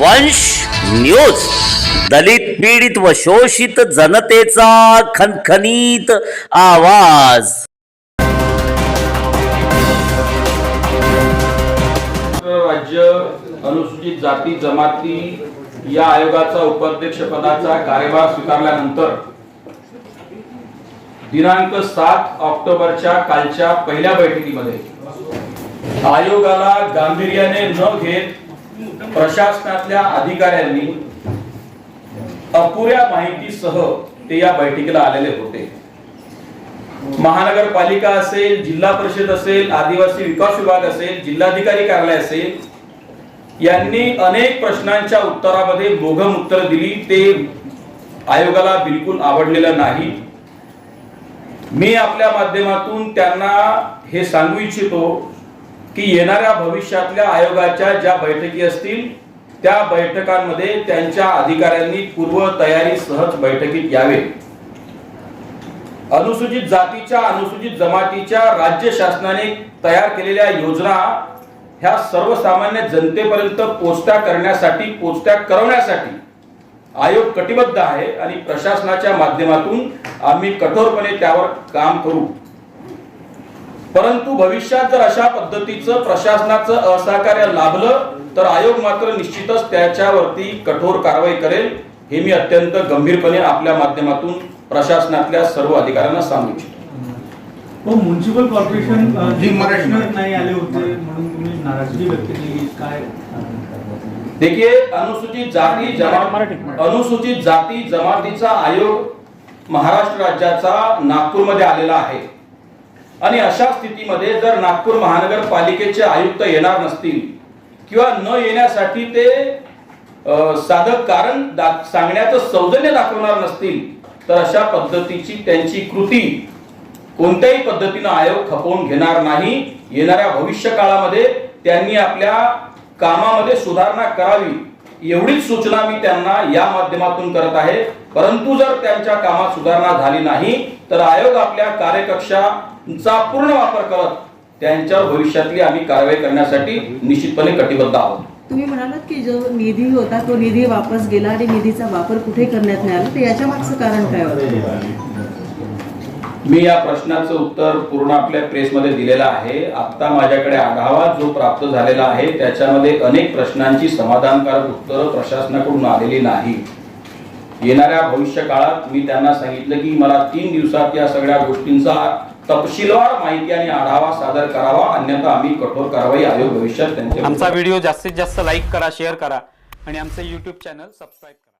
वंश न्यूज दलित पीडित व शोषित जनतेचा खनखनीत आवाज. राज्य अनुसूचित जाती जमाती या आयोगाचा उपाध्यक्ष पदाचा कार्यभार स्वीकारल्यानंतर दिनांक सात ऑक्टोबरच्या कालच्या पहिल्या बैठकीमध्ये आयोगाला गांभीर्याने न घेत प्रशासनातल्या अधिकाऱ्यांनी अपुऱ्या माहितीसह ते या बैठकीला आलेले होते. महानगरपालिका असेल जिल्हा परिषद असेल आदिवासी विकास विभाग असेल जिल्हाधिकारी कार्यालय असेल यांनी अनेक प्रश्नांच्या उत्तरामध्ये मोघम उत्तर दिली. ते आयोगाला बिलकुल आवडलेलं नाही. मी आपल्या माध्यमातून त्यांना हे सांगू इच्छितो की येणाऱ्या भविष्यातल्या आयोगाच्या ज्या बैठकी असतील त्या बैठकांमध्ये त्यांच्या अधिकाऱ्यांनी पूर्व तयारी सहज बैठकीत यावे अनुसूचित जातीच्या अनुसूचित जमातीच्या राज्य शासनाने तयार केलेल्या योजना ह्या सर्वसामान्य जनतेपर्यंत पोचत्या करण्यासाठी पोचत्या करवण्यासाठी आयोग कटिबद्ध आहे आणि प्रशासनाच्या माध्यमातून आम्ही कठोरपणे त्यावर काम करू. परंतु भविष्यात जर अशा पद्धतीचं प्रशासनाचं असहकार्य लाभलं तर आयोग मात्र निश्चितच त्याच्यावरती कठोर कारवाई करेल हे मी अत्यंत गंभीरपणे आपल्या माध्यमातून प्रशासनातल्या सर्व अधिकाऱ्यांना सांगू इच्छितो. हो म्युन्सिपल कॉर्पोरेशन नाही आले होते म्हणून तुम्ही नाराजगी व्यक्त केली. काय? देखिए अनुसूचित जाती मराठीत, जमा मराठीत. अनुसूचित जाती जमातीचा आयोग महाराष्ट्र राज्याचा नागपूरमध्ये आलेला आहे. आणि अशा स्थितीमध्ये जर नागपूर महानगरपालिकेचे आयुक्त येणार नसतील किंवा न येण्यासाठी ते साधक साधं कारण दा- सांगण्याचं सौजन्य दाखवणार नसतील तर अशा पद्धतीची त्यांची कृती कोणत्याही पद्धतीनं आयोग खपवून घेणार नाही. येणाऱ्या भविष्य काळामध्ये त्यांनी आपल्या कामामध्ये सुधारणा करावी एवढीच सूचना मी त्यांना या माध्यमातून करत आहे. परंतु जर त्यांच्या कामात सुधारणा झाली नाही तर आयोग आपल्या कार्यकक्षाचा पूर्ण वापर करत त्यांच्यावर भविष्यातली आम्ही कारवाई करण्यासाठी निश्चितपणे कटिबद्ध आहोत. तुम्ही म्हणालात की जो निधी होता तो निधी वापस गेला आणि निधीचा वापर कुठे करण्यात नाही आला? तर याच्या मागचं कारण काय होतं? मी या प्रश्नाचं उत्तर पूर्ण आपल्या प्रेसमध्ये दिलेलं आहे. आता माझ्याकडे आढावा जो प्राप्त झालेला आहे त्याच्यामध्ये अनेक प्रश्नांची समाधानकारक उत्तरं प्रशासनाकडून आलेली नाही. येणाऱ्या भविष्य काळात मी त्यांना सांगितलं की मला तीन दिवसात या सगळ्या गोष्टींचा तपशीलवार माहिती आणि आढावा सादर करावा. अन्यथा आम्ही कठोर कारवाई आयोग भविष्यात त्यांच्या आमचा व्हिडिओ जास्तीत जास्त लाईक करा शेअर करा आणि आमचं यूट्यूब चॅनल सबस्क्राईब करा.